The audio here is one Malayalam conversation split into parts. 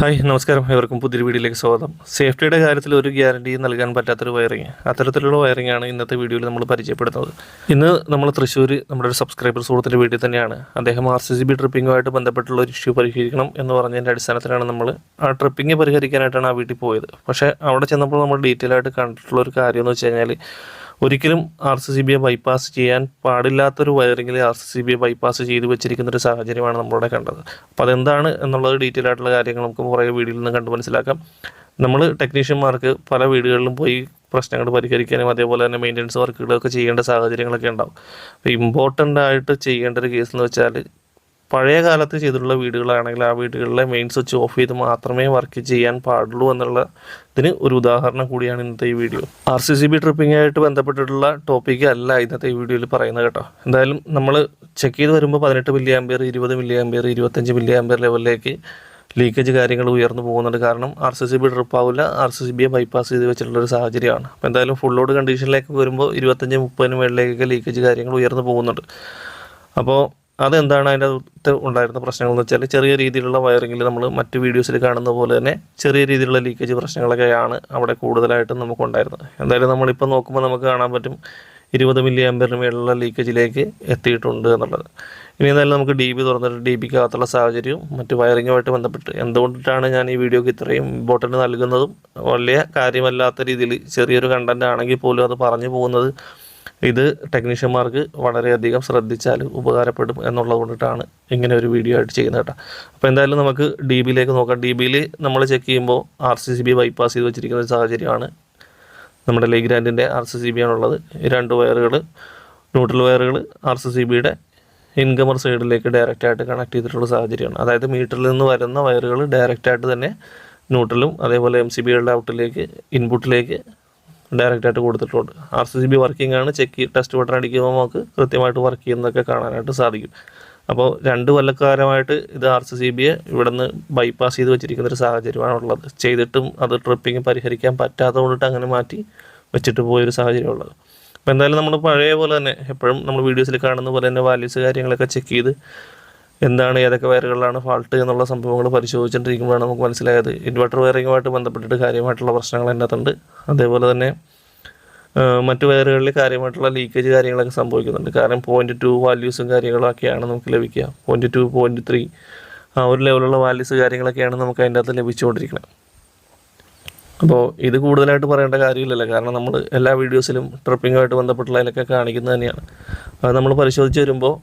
ഹായ് നമസ്കാരം. എവർക്കും പുതിയൊരു വീഡിയോയിലേക്ക് സ്വാഗതം. സേഫ്റ്റിയുടെ കാര്യത്തിൽ ഒരു ഗ്യാരണ്ടി നൽകാൻ പറ്റാത്തൊരു വയറിങ്. അത്തരത്തിലുള്ള വയറിംഗ് ആണ് ഇന്നത്തെ വീഡിയോയിൽ നമ്മൾ പരിചയപ്പെടുന്നത്. ഇന്ന് നമ്മൾ തൃശ്ശൂർ നമ്മുടെ ഒരു സബ്സ്ക്രൈബർ സുഹൃത്തിന്റെ വീട്ടിൽ തന്നെയാണ്. അദ്ദേഹം ആർ സി സി ബി ട്രിപ്പിങ്ങുമായിട്ട് ബന്ധപ്പെട്ടുള്ള ഒരു ഇഷ്യൂ പരിഹരിക്കണം എന്ന് പറഞ്ഞതിന്റെ അടിസ്ഥാനത്തിലാണ് നമ്മൾ ആ ട്രിപ്പിംഗ് പരിഹരിക്കാനായിട്ടാണ് ആ വീട്ടിൽ പോയത്. പക്ഷേ അവിടെ ചെന്നപ്പോൾ നമ്മൾ ഡീറ്റെയിൽ ആയിട്ട് കണ്ടിട്ടുള്ള ഒരു കാര്യം എന്ന് വെച്ച് കഴിഞ്ഞാൽ ഒരിക്കലും ആർ സി സി ബിയെ ബൈപ്പാസ് ചെയ്യാൻ പാടില്ലാത്തൊരു വയറിങ്ങിൽ ആർ സി സി ബിയെ ബൈപ്പാസ് ചെയ്തു വെച്ചിരിക്കുന്ന ഒരു സാഹചര്യമാണ് നമ്മളിവിടെ കണ്ടത്. അപ്പോൾ അതെന്താണ് എന്നുള്ളത് ഡീറ്റെയിൽ ആയിട്ടുള്ള കാര്യങ്ങൾ നമുക്ക് കുറേ വീഡിയോയിൽ നിന്ന് കണ്ട് മനസ്സിലാക്കാം. നമ്മൾ ടെക്നീഷ്യന്മാർക്ക് പല വീടുകളിലും പോയി പ്രശ്നങ്ങൾ പരിഹരിക്കാനും അതേപോലെ തന്നെ മെയിന്റനൻസ് വർക്കുകളൊക്കെ ചെയ്യേണ്ട സാഹചര്യങ്ങളൊക്കെ ഉണ്ടാവും. അപ്പോൾ ഇമ്പോർട്ടന്റ് ആയിട്ട് ചെയ്യേണ്ട ഒരു കേസ് എന്ന് വെച്ചാൽ പഴയ കാലത്ത് ചെയ്തിട്ടുള്ള വീടുകളാണെങ്കിൽ ആ വീടുകളിലെ മെയിൻ സ്വിച്ച് ഓഫ് ചെയ്ത് മാത്രമേ വർക്ക് ചെയ്യാൻ പാടുള്ളൂ എന്നുള്ള ഇതിന് ഒരു ഉദാഹരണം കൂടിയാണ് ഇന്നത്തെ ഈ video R C C B ട്രിപ്പിങ്ങായിട്ട് ബന്ധപ്പെട്ടിട്ടുള്ള ടോപ്പിക് അല്ല ഇന്നത്തെ ഈ വീഡിയോയിൽ പറയുന്നത് കേട്ടോ. എന്തായാലും നമ്മൾ ചെക്ക് ചെയ്ത് വരുമ്പോൾ പതിനെട്ട് മില്ലി ആംബിയർ ഇരുപത് മില്ലി ആംബിയർ ഇരുപത്തഞ്ച് മില്ലി ആംബിയർ ലെവലിലേക്ക് ലീക്കേജ് കാര്യങ്ങൾ ഉയർന്നു പോകുന്നുണ്ട്. കാരണം R C C B trip ആവില്ല ആർ സി സി ബിയെ ബൈപ്പാസ് ചെയ്ത് വെച്ചിട്ടുള്ള ഒരു സാഹചര്യമാണ്. അപ്പോൾ എന്തായാലും ഫുൾ ലോഡ് കണ്ടീഷനിലേക്ക് വരുമ്പോൾ ഇരുപത്തഞ്ച് മുപ്പതിന് മുകളിലേക്കൊക്കെ ലീക്കേജ് കാര്യങ്ങൾ ഉയർന്നു പോകുന്നുണ്ട്. അപ്പോൾ അതെന്താണ് അതിന്റെ അകത്ത് ഉണ്ടായിരുന്ന പ്രശ്നങ്ങൾ എന്ന് വെച്ചാൽ ചെറിയ രീതിയിലുള്ള വയറിങ്ങിൽ നമ്മൾ മറ്റ് വീഡിയോസിൽ കാണുന്ന പോലെ തന്നെ ചെറിയ രീതിയിലുള്ള ലീക്കേജ് പ്രശ്നങ്ങളൊക്കെയാണ് അവിടെ കൂടുതലായിട്ടും നമുക്കുണ്ടായിരുന്നത്. എന്തായാലും നമ്മളിപ്പോൾ നോക്കുമ്പോൾ നമുക്ക് കാണാൻ പറ്റും ഇരുപത് മില്ലി ആമ്പറിന് മേലുള്ള ലീക്കേജിലേക്ക് എത്തിയിട്ടുണ്ട് എന്നുള്ളത്. ഇനി എന്തായാലും നമുക്ക് ഡി ബി തുറന്നിട്ട് ഡി ബിക്കകത്തുള്ള സാഹചര്യവും മറ്റ് വയറിങ്ങുമായിട്ട് ബന്ധപ്പെട്ട് എന്തുകൊണ്ടിട്ടാണ് ഞാൻ ഈ വീഡിയോക്ക് ഇത്രയും ഇമ്പോർട്ടന്റ് നൽകുന്നതും വലിയ കാര്യമല്ലാത്ത രീതിയിൽ ചെറിയൊരു കണ്ടന്റ് ആണെങ്കിൽ പോലും അത് പറഞ്ഞു പോകുന്നത് ഇത് ടെക്നീഷ്യന്മാർക്ക് വളരെയധികം ശ്രദ്ധിച്ചാൽ ഉപകാരപ്പെടും എന്നുള്ളത് കൊണ്ടിട്ടാണ് ഇങ്ങനെ ഒരു വീഡിയോ ആയിട്ട് ചെയ്യുന്നത് കേട്ടോ. അപ്പോൾ എന്തായാലും നമുക്ക് ഡി ബിയിലേക്ക് നോക്കാം. ഡി ബിയിൽ നമ്മൾ ചെക്ക് ചെയ്യുമ്പോൾ R C C B bypass ചെയ്ത് വെച്ചിരിക്കുന്ന ഒരു സാഹചര്യമാണ്. നമ്മുടെ ലേഗ്രാൻഡിന്റെ ആർ സി സി ബി ആണുള്ളത്. രണ്ട് വയറുകൾ ന്യൂട്രൽ വയറുകൾ ആർ സി സി ബിയുടെ ഇൻകമർ സൈഡിലേക്ക് ഡയറക്റ്റ് ആയിട്ട് കണക്ട് ചെയ്തിട്ടുള്ള സാഹചര്യമാണ്. അതായത് മീറ്ററിൽ നിന്ന് വരുന്ന വയറുകൾ ഡയറക്റ്റ് ആയിട്ട് തന്നെ ന്യൂട്രലും അതേപോലെ എം സി ബിയുടെ ഔട്ടിലേക്ക് ഇൻപുട്ടിലേക്ക് ഡയറക്റ്റ് ആയിട്ട് കൊടുത്തിട്ടുണ്ട്. R C C B working ആണ്. ചെക്ക് ടെസ്റ്റ് ബട്ടൺ അടിക്കുമ്പോൾ നമുക്ക് കൃത്യമായിട്ട് വർക്ക് ചെയ്യുന്നതൊക്കെ കാണാനായിട്ട് സാധിക്കും. അപ്പോൾ രണ്ട് കൊല്ലക്കാലമായിട്ട് ഇത് ആർ സി സി ബിയെ ഇവിടെ നിന്ന് ബൈപ്പാസ് ചെയ്ത് വെച്ചിരിക്കുന്ന ഒരു സാഹചര്യമാണ് ഉള്ളത് ചെയ്തിട്ടും അത് ട്രിപ്പിംഗ് പരിഹരിക്കാൻ പറ്റാത്ത കൊണ്ടിട്ട് അങ്ങനെ മാറ്റി വെച്ചിട്ട് പോയൊരു സാഹചര്യമുള്ളത് അപ്പോൾ എന്തായാലും നമ്മൾ പഴയ പോലെ തന്നെ എപ്പോഴും നമ്മൾ വീഡിയോസിൽ കാണുന്ന പോലെ തന്നെ വാല്യൂസ് കാര്യങ്ങളൊക്കെ ചെക്ക് ചെയ്ത് എന്താണ് ഏതൊക്കെ വയറുകളിലാണ് ഫാൾട്ട് എന്നുള്ള സംഭവങ്ങൾ പരിശോധിച്ചുകൊണ്ടിരിക്കുമ്പോഴാണ് നമുക്ക് മനസ്സിലായത്. ഇൻവെർട്ടർ വയറിങ്ങുമായിട്ട് ബന്ധപ്പെട്ടിട്ട് കാര്യമായിട്ടുള്ള പ്രശ്നങ്ങൾ അതിനകത്തുണ്ട്. അതേപോലെ തന്നെ മറ്റു വയറുകളിൽ കാര്യമായിട്ടുള്ള ലീക്കേജ് കാര്യങ്ങളൊക്കെ സംഭവിക്കുന്നുണ്ട്. കാരണം പോയിന്റ് ടു വാല്യൂസും കാര്യങ്ങളൊക്കെയാണ് നമുക്ക് ലഭിക്കുക. പോയിന്റ് ടു പോയിന്റ് ത്രീ ആ ഒരു ലെവലുള്ള വാല്യൂസ് കാര്യങ്ങളൊക്കെയാണ് നമുക്ക് അതിന്റെ അകത്ത് ലഭിച്ചുകൊണ്ടിരിക്കുന്നത്. അപ്പോൾ ഇത് കൂടുതലായിട്ട് പറയേണ്ട കാര്യമില്ലല്ലോ. കാരണം നമ്മൾ എല്ലാ വീഡിയോസിലും ട്രിപ്പിങ്ങുമായിട്ട് ബന്ധപ്പെട്ടുള്ളതിലൊക്കെ കാണിക്കുന്നത് തന്നെയാണ്. അത് നമ്മൾ പരിശോധിച്ച് വരുമ്പോൾ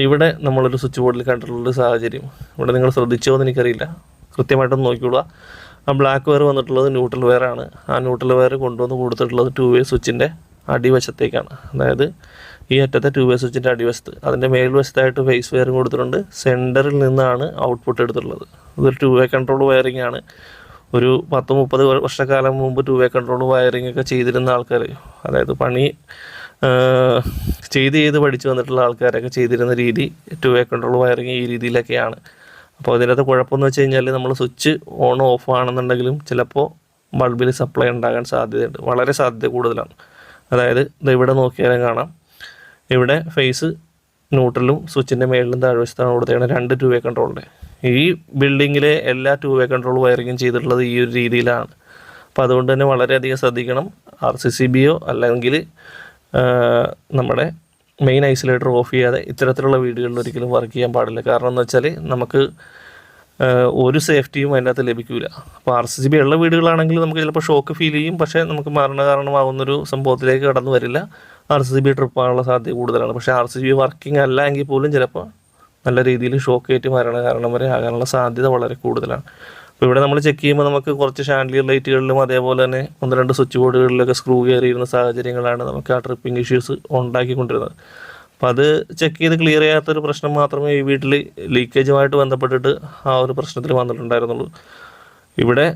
ഇവിടെ നമ്മളൊരു സ്വിച്ച് ബോർഡിൽ കണ്ടിട്ടുള്ളൊരു സാഹചര്യം. ഇവിടെ നിങ്ങൾ ശ്രദ്ധിച്ചോ എന്ന് എനിക്കറിയില്ല. കൃത്യമായിട്ടൊന്ന് നോക്കിക്കൊള്ളുക. ആ ബ്ലാക്ക് വയർ വന്നിട്ടുള്ളത് ന്യൂട്രൽ വയർ ആണ്. ആ ന്യൂട്രൽ വയർ കൊണ്ടുവന്ന് കൊടുത്തിട്ടുള്ളത് ടു വേ സ്വിച്ചിന്റെ അടിവശത്തേക്കാണ്. അതായത് ഈ അറ്റത്തെ ടു വേ സ്വിച്ചിന്റെ അടിവശത്ത്. അതിന്റെ മേൽവശത്തായിട്ട് ഫേസ് വയറും കൊടുത്തിട്ടുണ്ട്. സെന്ററിൽ നിന്നാണ് ഔട്ട്പുട്ട് എടുത്തിട്ടുള്ളത്. ഇതൊരു ടു വേ കൺട്രോൾ വയറിംഗ് ആണ്. ഒരു പത്ത് മുപ്പത് വർഷക്കാലം മുമ്പ് ടു വേ കൺട്രോൾ വയറിംഗ് ഒക്കെ ചെയ്തിരുന്ന ആൾക്കാർ അതായത് പണി ചെയ്ത് ചെയ്ത് പഠിച്ചു വന്നിട്ടുള്ള ആൾക്കാരൊക്കെ ചെയ്തിരുന്ന രീതി ടു വേ കൺട്രോൾ വയറിങ് ഈ രീതിയിലൊക്കെയാണ്. അപ്പോൾ അതിനകത്ത് കുഴപ്പമെന്ന് വെച്ച് കഴിഞ്ഞാൽ നമ്മൾ സ്വിച്ച് ഓൺ ഓഫ് ആണെന്നുണ്ടെങ്കിലും ചിലപ്പോൾ ബൾബിൽ സപ്ലൈ ഉണ്ടാകാൻ സാധ്യതയുണ്ട്. വളരെ സാധ്യത കൂടുതലാണ്. അതായത് ഇവിടെ നോക്കിയാലും കാണാം. ഇവിടെ ഫേസ് ന്യൂട്രലും സ്വിച്ചിന്റെ മേളിലും താഴ്വശത്താണ് കൊടുത്തേക്കുന്നത് രണ്ട് ടു വേ കൺട്രോളിന്റെ ഈ ബിൽഡിങ്ങിലെ എല്ലാ ടു വേ കൺട്രോൾ വയറിങ്ങും ചെയ്തിട്ടുള്ളത് ഈ ഒരു രീതിയിലാണ്. അപ്പോൾ അതുകൊണ്ട് തന്നെ വളരെയധികം ശ്രദ്ധിക്കണം. ആർ സി സി ബിയോ അല്ലെങ്കിൽ നമ്മുടെ മെയിൻ ഐസൊലേറ്റർ ഓഫ് ചെയ്യാതെ ഇത്തരത്തിലുള്ള വീടുകളിൽ ഒരിക്കലും വർക്ക് ചെയ്യാൻ പാടില്ല. കാരണം എന്ന് വെച്ചാൽ നമുക്ക് ഒരു സേഫ്റ്റിയും അതിനകത്ത് ലഭിക്കില്ല അപ്പോൾ ആർ സി ബി ഉള്ള വീടുകളാണെങ്കിൽ നമുക്ക് ചിലപ്പോൾ ഷോക്ക് ഫീൽ ചെയ്യും. പക്ഷേ നമുക്ക് മരണ കാരണമാകുന്നൊരു സംഭവത്തിലേക്ക് കടന്നു വരില്ല. ആർ സി ബി ട്രിപ്പാനുള്ള സാധ്യത കൂടുതലാണ്. പക്ഷേ ആർ സി ബി വർക്കിംഗ് അല്ല എങ്കിൽ പോലും ചിലപ്പോൾ നല്ല രീതിയിൽ ഷോക്ക് ഏറ്റ് മരണ കാരണം വരെ ആകാനുള്ള സാധ്യത വളരെ കൂടുതലാണ്. അപ്പോൾ ഇവിടെ നമ്മൾ ചെക്ക് ചെയ്യുമ്പോൾ നമുക്ക് കുറച്ച് ഷാൻഡിയർ ലൈറ്റുകളിലും അതേപോലെ തന്നെ ഒന്ന് രണ്ട് സ്വിച്ച് ബോർഡുകളിലൊക്കെ സ്ക്രൂ കയറിയിരുന്ന സാഹചര്യങ്ങളാണ് നമുക്ക് ആ ട്രിപ്പിംഗ് ഇഷ്യൂസ് ഉണ്ടാക്കിക്കൊണ്ടിരുന്നത്. അപ്പം അത് ചെക്ക് ചെയ്ത് ക്ലിയർ ചെയ്യാത്തൊരു പ്രശ്നം മാത്രമേ ഈ വീട്ടിൽ ലീക്കേജുമായിട്ട് ബന്ധപ്പെട്ടിട്ട് ആ ഒരു പ്രശ്നത്തിൽ വന്നിട്ടുണ്ടായിരുന്നുള്ളൂ. ഇവിടെ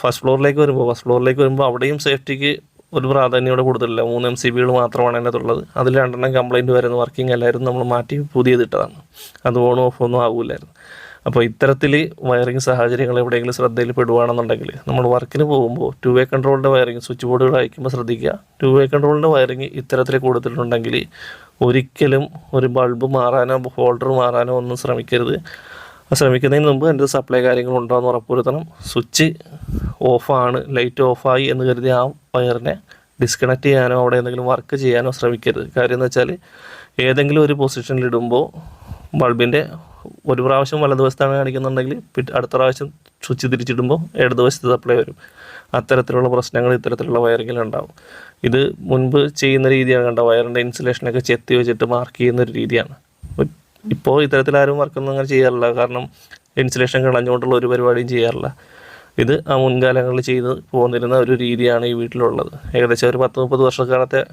ഫസ്റ്റ് ഫ്ലോറിലേക്ക് വരുമ്പോൾ ഫസ്റ്റ് ഫ്ലോറിലേക്ക് വരുമ്പോൾ അവിടെയും സേഫ്റ്റിക്ക് ഒരു പ്രാധാന്യം ഇവിടെ കൊടുത്തിട്ടില്ല. മൂന്ന് എം സി ബികൾ മാത്രമാണ് അതിനകത്തുള്ളത് അതിൽ രണ്ടെണ്ണം കംപ്ലയിന്റ് വരുന്ന. വർക്കിംഗ് അല്ലായിരുന്നു നമ്മൾ മാറ്റി പുതിയതിട്ടതാണ് അത് ഓൺ ഓഫ് ഒന്നും ആകില്ലായിരുന്നു അപ്പോൾ ഇത്തരത്തിൽ വയറിംഗ് സാഹചര്യങ്ങൾ എവിടെയെങ്കിലും ശ്രദ്ധയിൽ പെടുവാണെന്നുണ്ടെങ്കിൽ നമ്മൾ വർക്കിന് പോകുമ്പോൾ ടു വേ കൺട്രോളിന്റെ വയറിംഗ് സ്വിച്ച് ബോർഡുകൾ അയക്കുമ്പോൾ ശ്രദ്ധിക്കുക. ടു വേ കൺട്രോളിന്റെ വയറിംഗ് ഇത്തരത്തിൽ കൂടുതലുണ്ടെങ്കിൽ ഒരിക്കലും ഒരു ബൾബ് മാറാനോ ഹോൾഡർ മാറാനോ ഒന്നും ശ്രമിക്കരുത്. ശ്രമിക്കുന്നതിന് മുമ്പ് എന്റെ സപ്ലൈ കാര്യങ്ങളുണ്ടോ എന്ന് ഉറപ്പുവരുത്തണം. സ്വിച്ച് ഓഫാണ് ലൈറ്റ് ഓഫായി എന്ന് കരുതി ആ വയറിനെ ഡിസ്കണക്ട് ചെയ്യാനോ അവിടെ എന്തെങ്കിലും വർക്ക് ചെയ്യാനോ ശ്രമിക്കരുത്. കാര്യം എന്ന് വെച്ചാൽ ഏതെങ്കിലും ഒരു പൊസിഷനിലിടുമ്പോൾ ബൾബിന്റെ ഒരു പ്രാവശ്യം വലതുവശത്താണ് കാണിക്കുന്നുണ്ടെങ്കിൽ അടുത്ത പ്രാവശ്യം സ്വിച്ച് തിരിച്ചിടുമ്പോൾ ഇടതുവശത്ത് സപ്ലൈ വരും. അത്തരത്തിലുള്ള പ്രശ്നങ്ങൾ ഇത്തരത്തിലുള്ള വയറിങ്ങിൽ ഉണ്ടാവും. ഇത് മുൻപ് ചെയ്യുന്ന രീതിയാണ് കണ്ട? വയറിന്റെ ഇൻസുലേഷനൊക്കെ ചെത്തി വെച്ചിട്ട് മാർക്ക് ചെയ്യുന്ന ഒരു രീതിയാണ്. ഇപ്പോൾ ഇത്തരത്തിൽ ആരും വർക്കൊന്നും അങ്ങനെ ചെയ്യാറില്ല. കാരണം ഇൻസുലേഷൻ കളഞ്ഞുകൊണ്ടുള്ള ഒരു പരിപാടിയും ചെയ്യാറില്ല. ഇത് ആ മുൻകാലങ്ങളിൽ ചെയ്ത് പോന്നിരുന്ന ഒരു രീതിയാണ് ഈ വീട്ടിലുള്ളത്. ഏകദേശം ഒരു പത്ത് മുപ്പത് വർഷക്കാലത്തെ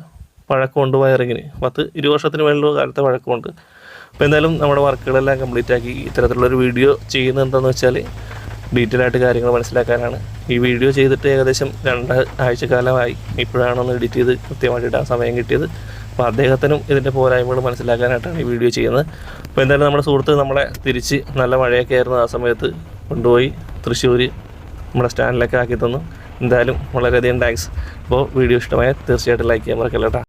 പഴക്കമുണ്ട് വയറിങ്ങിന് പത്ത് ഇരുപത് വർഷത്തിന് മേലുള്ള കാലത്തെ പഴക്കമുണ്ട്. അപ്പോൾ എന്തായാലും നമ്മുടെ വർക്കുകളെല്ലാം കംപ്ലീറ്റ് ആക്കി ഇത്തരത്തിലുള്ളൊരു വീഡിയോ ചെയ്യുന്നത് എന്താണെന്ന് വെച്ചാൽ ഡീറ്റെയിൽ ആയിട്ട് കാര്യങ്ങൾ മനസ്സിലാക്കാനാണ്. ഈ വീഡിയോ ചെയ്തിട്ട് ഏകദേശം രണ്ട് ആഴ്ചക്കാലമായി ഇപ്പോഴാണ് ഒന്ന് എഡിറ്റ് ചെയ്ത് കൃത്യമായിട്ട് ഇടാൻ സമയം കിട്ടിയത്. അപ്പോൾ അദ്ദേഹത്തിനും ഇതിന്റെ പോരായ്മകൾ മനസ്സിലാക്കാനായിട്ടാണ് ഈ വീഡിയോ ചെയ്യുന്നത്. അപ്പോൾ എന്തായാലും നമ്മുടെ സുഹൃത്ത് നമ്മളെ തിരിച്ച് നല്ല മഴയൊക്കെ ആയിരുന്നു ആ സമയത്ത് കൊണ്ടുപോയി തൃശ്ശൂർ നമ്മുടെ സ്റ്റാൻഡിലൊക്കെ ആക്കി തന്നു. എന്തായാലും വളരെയധികം താങ്ക്സ് അപ്പോൾ വീഡിയോ ഇഷ്ടമായ തീർച്ചയായിട്ടും ലൈക്ക് ചെയ്യാൻ മറക്കല്ലേട്ടാ.